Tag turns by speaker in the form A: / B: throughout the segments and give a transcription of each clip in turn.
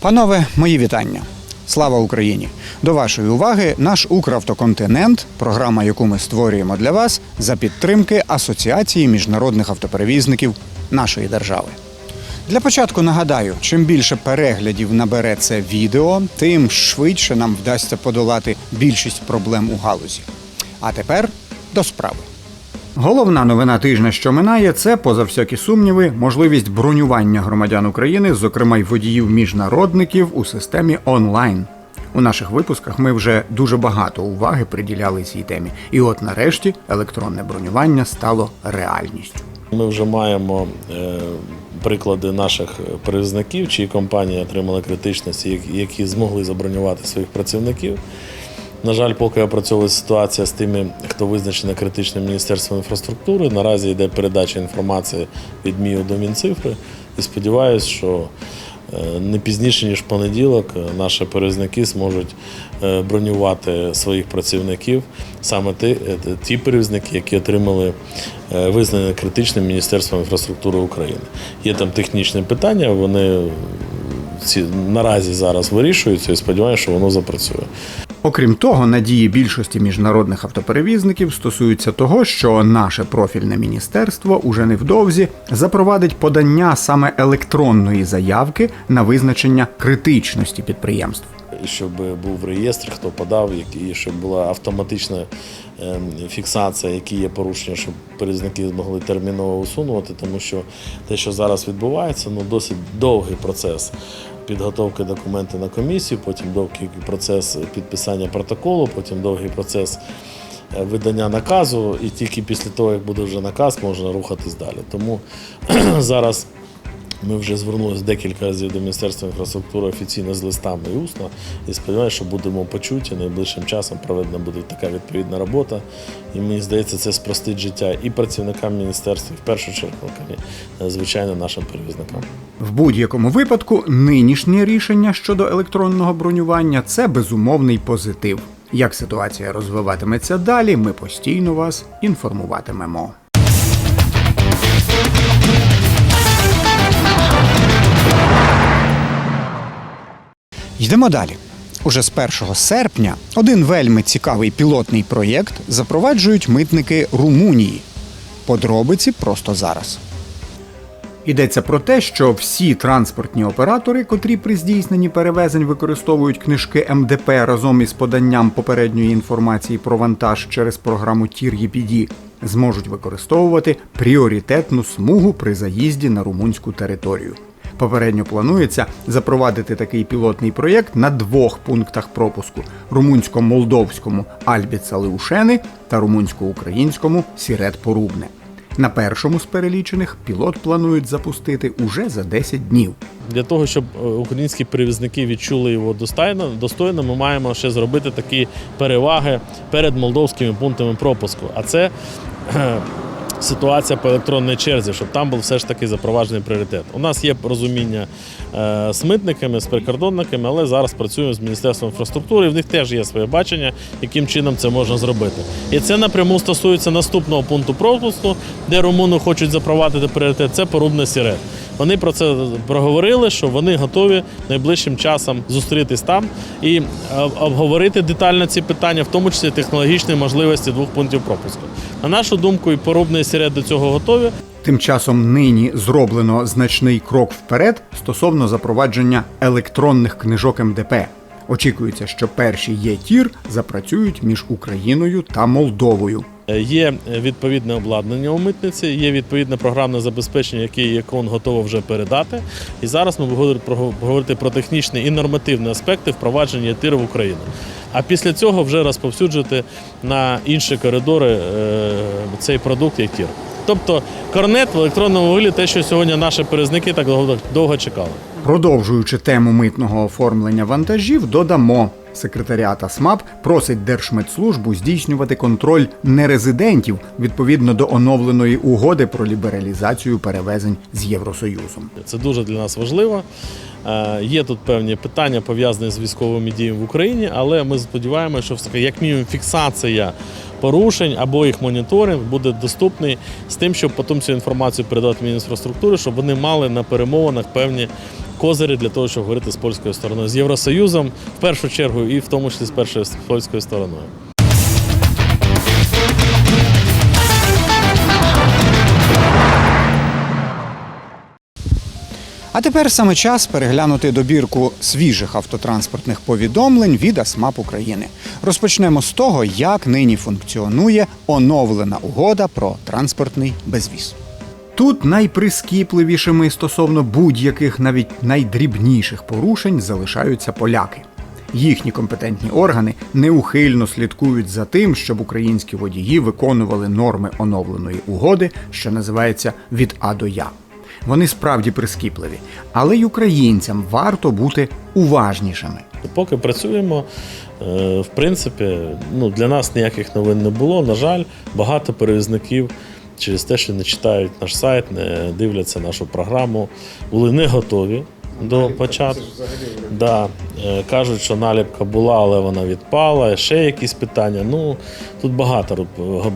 A: Панове, мої вітання. Слава Україні! До вашої уваги наш Укравтоконтинент, програма, яку ми створюємо для вас за підтримки Асоціації міжнародних автоперевізників нашої держави. Для початку нагадаю, чим більше переглядів набере це відео, тим швидше нам вдасться подолати більшість проблем у галузі. А тепер до справи. Головна новина тижня, що минає, це поза всякі сумніви, можливість бронювання громадян України, зокрема й водіїв міжнародників, у системі онлайн. У наших випусках ми вже дуже багато уваги приділяли цій темі. І от нарешті електронне бронювання стало реальністю.
B: Ми вже маємо е, приклади наших перевізників, чиї компанії отримали критичності, які- змогли забронювати своїх працівників. На жаль, поки опрацьовується ситуація з тими, хто визначений критичним Міністерством інфраструктури. Наразі йде передача інформації від МІУ до Мінцифри. І сподіваюся, що е, не пізніше, ніж понеділок, наші перевізники зможуть е, бронювати своїх працівників, саме ті, е, ті перевізники, які отримали е, визнання критичним Міністерством інфраструктури України. Є там технічні питання, вони ці наразі зараз вирішуються і сподіваюся, що воно запрацює.
A: Окрім того, надії більшості міжнародних автоперевізників стосуються того, що наше профільне міністерство уже невдовзі запровадить подання саме електронної заявки на визначення критичності підприємств.
B: Щоб був реєстр, хто подав, які- щоб була автоматична ем, фіксація, які є порушення, щоб перевізники змогли терміново усунувати, тому що те, що зараз відбувається, ну досить довгий процес підготовки документів на комісію, потім довгий процес підписання протоколу, потім довгий процес е, видання наказу, і тільки після того, як буде вже наказ, можна рухатись далі. Тому зараз. Ми вже звернулися декілька разів до Міністерства інфраструктури офіційно з листами і усно. І сподіваюся, що будемо почуті. Найближчим часом проведена буде така відповідна робота. І мені здається, це спростить життя і працівникам міністерства, і в першу чергу, е, звичайно, нашим перевізникам.
A: В будь-якому випадку нинішнє рішення щодо електронного бронювання це безумовний позитив. Як ситуація розвиватиметься далі, ми постійно вас інформуватимемо. Йдемо далі. Уже з 1 серпня один вельми цікавий пілотний проєкт запроваджують митники Румунії. Подробиці просто зараз. Йдеться про те, що всі транспортні оператори, котрі при здійсненні перевезень використовують книжки МДП разом із поданням попередньої інформації про вантаж через програму TIR-EPD, зможуть використовувати пріоритетну смугу при заїзді на румунську територію. Попередньо планується запровадити такий пілотний проєкт на двох пунктах пропуску: румунсько-молдовському Альбіца Леушени та румунсько-українському Сірет Порубне. На першому з перелічених пілот планують запустити уже за 10 днів.
B: Для того, щоб е, українські перевізники відчули його достойно, достойно, ми маємо ще зробити такі переваги перед молдовськими пунктами пропуску. А це ситуація по електронній черзі, щоб там був все ж таки запроваджений пріоритет. У нас є розуміння е, з митниками, з прикордонниками, але зараз працюємо з Міністерством інфраструктури, і в них теж є своє бачення, яким чином це можна зробити. І це напряму стосується наступного пункту пропуску, де румуни хочуть запровадити пріоритет. Це порубне сіре. Вони про це проговорили, що вони готові найближчим часом зустрітись там і е, обговорити детально ці питання, в тому числі технологічні можливості двох пунктів пропуску. На нашу думку, і порубний сірет до цього готові.
A: Тим часом нині зроблено значний крок вперед стосовно запровадження електронних книжок МДП. Очікується, що перші ЄТІР запрацюють між Україною та Молдовою.
B: Е, Є відповідне обладнання у митниці, є відповідне програмне забезпечення, яке ЄКОН готово вже передати. І зараз ми будемо говорити про технічні і нормативні аспекти впровадження тиру в Україну. А після цього вже розповсюджувати на інші коридори е, цей продукт як тір. Тобто корнет в електронному вигляді те, що сьогодні наші перевізники так довго чекали.
A: Продовжуючи тему митного оформлення вантажів, додамо. Секретаріат СМАП просить Держмедслужбу здійснювати контроль нерезидентів відповідно до оновленої угоди про лібералізацію перевезень з Євросоюзом.
B: Це дуже для нас важливо. Е, Є тут певні питання пов'язані з військовими діями в Україні, але ми сподіваємося, що як мінімум фіксація порушень або їх моніторинг буде доступний з тим, щоб потім цю інформацію передати Мінінфраструктури, щоб вони мали на перемовинах певні козирі для того, щоб говорити з польською стороною, з Євросоюзом в першу чергу, і в тому числі з першою польською стороною.
A: А тепер саме час переглянути добірку свіжих автотранспортних повідомлень від АСМАП України. Розпочнемо з того, як нині функціонує оновлена угода про транспортний безвіз. Тут найприскіпливішими стосовно будь-яких навіть найдрібніших порушень залишаються поляки. Їхні компетентні органи неухильно слідкують за тим, щоб українські водії виконували норми оновленої угоди, що називається від А до Я. Вони справді прискіпливі, але й українцям варто бути уважнішими.
B: Поки працюємо, е, в принципі, ну, для нас ніяких новин не було. На жаль, багато перевізників через те, що не читають наш сайт, не дивляться нашу програму, були не готові до початку. Да, е, кажуть, що наліпка була, але вона відпала. Ще якісь питання. Ну тут багато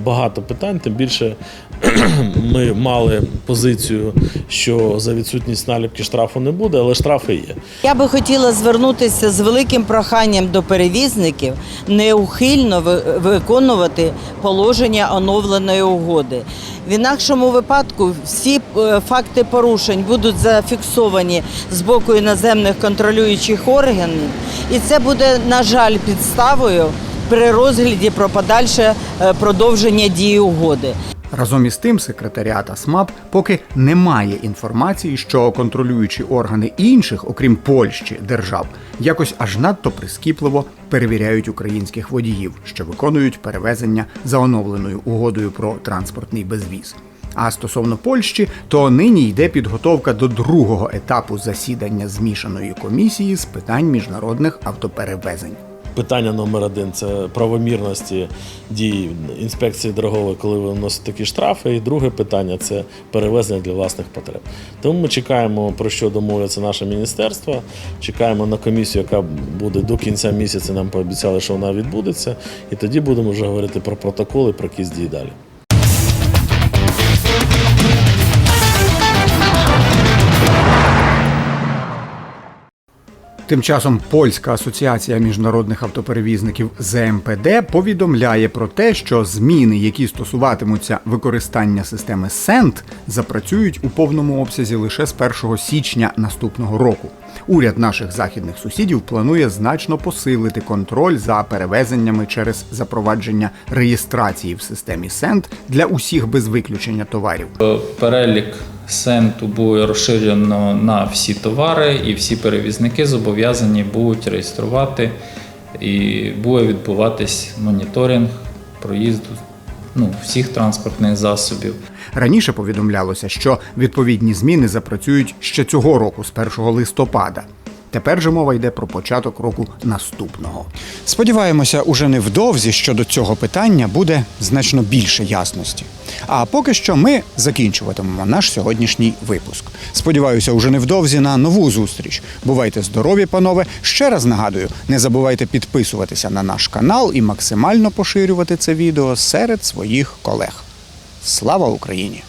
B: багато питань. Тим більше ми мали позицію, що за відсутність наліпки штрафу не буде, але штрафи є.
C: Я би хотіла звернутися з великим проханням до перевізників неухильно ви- виконувати положення оновленої угоди. В інакшому випадку всі е, факти порушень будуть зафіксовані з боку іноземних контролюючих органів, і це буде, на жаль, підставою при розгляді про подальше е, продовження дії угоди.
A: Разом із тим, секретаріат АСМАП поки не має інформації, що контролюючі органи інших, окрім Польщі, держав, якось аж надто прискіпливо перевіряють українських водіїв, що виконують перевезення за оновленою угодою про транспортний безвіз. А стосовно Польщі, то нині йде підготовка до другого етапу засідання змішаної комісії з питань міжнародних автоперевезень.
B: Питання номер один це правомірності дій інспекції дорогової, коли ви вносять такі штрафи. І друге питання це перевезення для власних потреб. Тому ми чекаємо, про що домовляться наше міністерство. Чекаємо на комісію, яка буде до кінця місяця. Нам пообіцяли, що вона відбудеться. І тоді будемо вже говорити про протоколи, про якісь дії далі.
A: Тим часом польська асоціація міжнародних автоперевізників ЗМПД повідомляє про те, що зміни, які стосуватимуться використання системи СЕНТ, запрацюють у повному обсязі лише з 1 січня наступного року. Уряд наших західних сусідів планує значно посилити контроль за перевезеннями через запровадження реєстрації в системі СЕНТ для усіх без виключення товарів.
D: Перелік сенту буде розширено на всі товари, і всі перевізники зобов'язані будуть реєструвати і буде відбуватись моніторинг проїзду ну, всіх транспортних засобів.
A: Раніше повідомлялося, що відповідні зміни запрацюють ще цього року, з 1 листопада. Тепер же мова йде про початок року наступного. Сподіваємося, уже невдовзі щодо цього питання буде значно більше ясності. А поки що ми закінчуватимемо наш сьогоднішній випуск. Сподіваюся, уже невдовзі на нову зустріч. Бувайте здорові, панове. Ще раз нагадую, не забувайте підписуватися на наш канал і максимально поширювати це відео серед своїх колег. Слава Україні!